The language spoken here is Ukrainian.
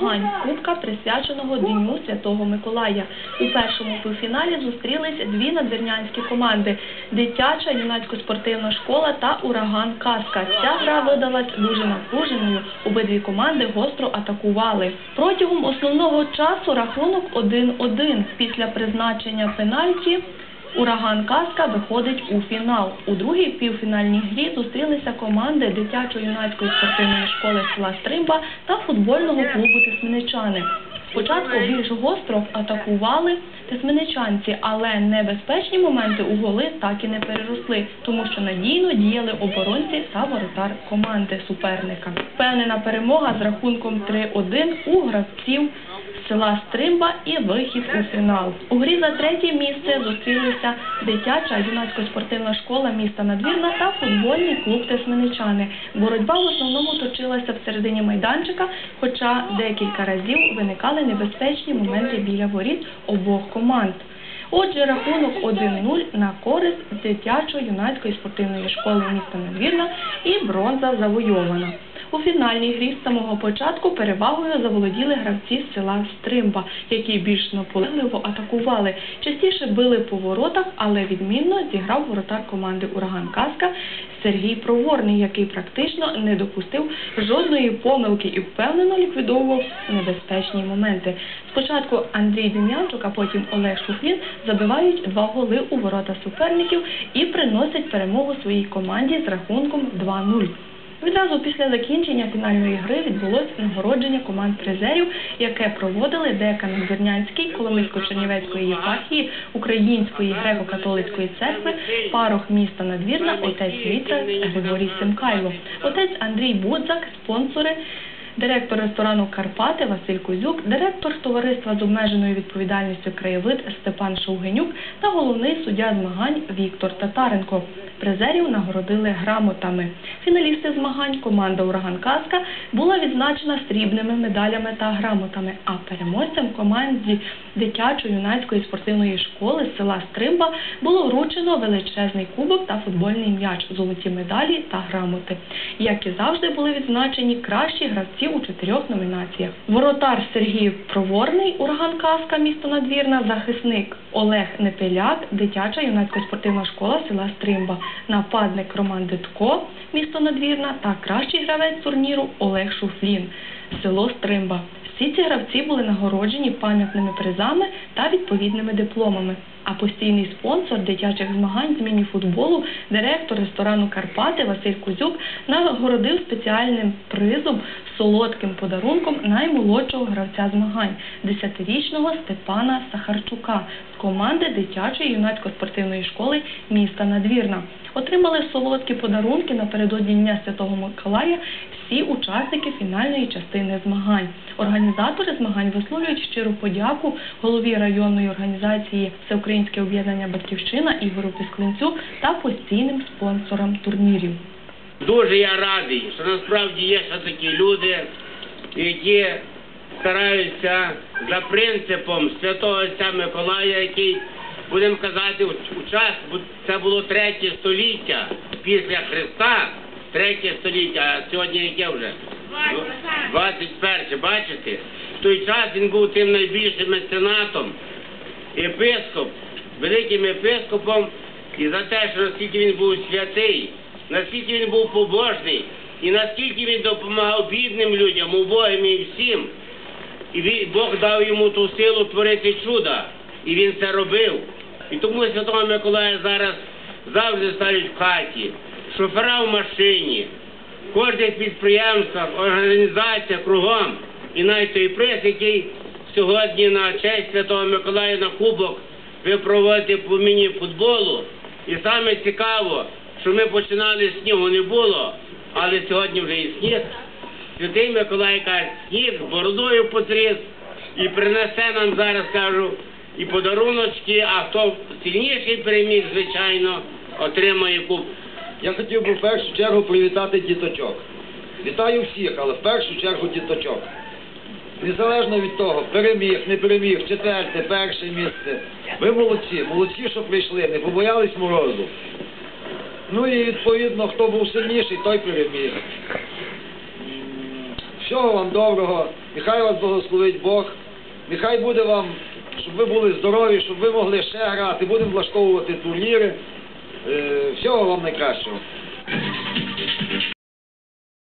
змагань Кубка, присвяченого Дню Святого Миколая. У першому півфіналі зустрілись дві надвірнянські команди – дитяча юнацько-спортивна школа та ураган Каска. Ця гра видалась дуже напруженою. Обидві команди гостро атакували. Протягом основного часу рахунок 1-1. Після призначення пенальті Ураган Каска виходить у фінал. У другій півфінальній грі зустрілися команди дитячо-юнацької спортивної школи села Стримба та футбольного клубу Тисменичани. Спочатку більш гостро атакували тисменичанці, але небезпечні моменти у голи так і не переросли, тому що надійно діяли оборонці та воротар команди суперника. Впевнена перемога з рахунком 3-1 у гравців села Стримба і вихід у фінал. У грі за третє місце зустрілися дитяча юнацько-спортивна школа міста Надвірна та футбольний клуб Тесменичани. Боротьба в основному точилася всередині майданчика, хоча декілька разів виникали небезпечні моменти біля воріт обох команд. Отже, рахунок 1-0 на користь дитячо-юнацької спортивної школи міста Надвірна і бронза завойована. У фінальній грі з самого початку перевагою заволоділи гравці з села Стримба, які більш наполегливо атакували. Частіше били по воротах, але відмінно зіграв воротар команди Ураган Каска Сергій Проворний, який практично не допустив жодної помилки і впевнено ліквідовував небезпечні моменти. Спочатку Андрій Дем'янчук, а потім Олег Шуфлін забивають два голи у ворота суперників і приносять перемогу своїй команді з рахунком 2-0. Відразу після закінчення фінальної гри відбулось нагородження команд призерів, яке проводили декан Надвірнянський Коломийсько-Чернівецької єпархії Української греко-католицької церкви, парох міста Надвірна, отець Вітра Григорій Семкайло, отець Андрій Будзак, спонсори. Директор ресторану Карпати Василь Козюк, директор товариства з обмеженою відповідальністю краєвид Степан Шовгенюк та головний суддя змагань Віктор Татаренко. Призерів нагородили грамотами. Фіналісти змагань команда Ураган Каска була відзначена срібними медалями та грамотами. А переможцям команді дитячо-юнацької спортивної школи села Стримба було вручено величезний кубок та футбольний м'яч, золоті медалі та грамоти. Як і завжди були відзначені кращі гравці у чотирьох номінаціях. Воротар Сергій Проворний, Ураган Каска, місто Надвірна, захисник Олег Непеляк, дитяча юнацька спортивна школа села Стримба, нападник Роман Дитко, місто Надвірна та кращий гравець турніру Олег Шуфлін, село Стримба. Всі ці гравці були нагороджені пам'ятними призами та відповідними дипломами. А постійний спонсор дитячих змагань з міні-футболу, директор ресторану Карпати Василь Кузюк нагородив спеціальним призом солодким подарунком наймолодшого гравця змагань – 10-річного Степана Сахарчука з команди дитячої юнацько-спортивної школи міста Надвірна. Отримали солодкі подарунки напередодні Дня Святого Миколая всі учасники фінальної частини змагань. Організатори змагань висловлюють щиру подяку голові районної організації Всеукраїнське об'єднання Батьківщина Ігору Пісклинцю та постійним спонсорам турнірів. Дуже я радий, що насправді є ще такі люди, які стараються за принципом святого отця Миколая, який, будемо казати, у час, це було третє століття після Христа, третє століття, а сьогодні яке вже? 21, бачите? В той час він був тим найбільшим меценатом, єпископ, великим єпископом, і за те, що наскільки він був святий, наскільки він був побожний, і наскільки він допомагав бідним людям, убогим і всім. І Бог дав йому ту силу творити чуда, і він це робив. І тому Святого Миколая зараз завжди ставить в хаті, шофера в машині, в кожних підприємствах, організаціях кругом. І навіть той приз, який сьогодні на честь Святого Миколая на Кубок ви проводите по міні-футболу. І саме цікаво, що ми починали снігу не було, але сьогодні вже і сніг. Святий Миколай каже, сніг бородою потріс і принесе нам зараз, кажу, і подаруночки, а хто сильніший переміг, звичайно, отримає куб. Я хотів би в першу чергу привітати діточок. Вітаю всіх, але в першу чергу діточок. Незалежно від того, переміг, не переміг, четверте, перше місце. Ви молодці, молодці, що прийшли, не побоялись морозу. Ну і відповідно, хто був сильніший, той переміг. Всього вам доброго, нехай вас благословить Бог, нехай буде вам, щоб ви були здорові, щоб ви могли ще грати, будемо влаштовувати турніри. Е, Всього вам найкращого.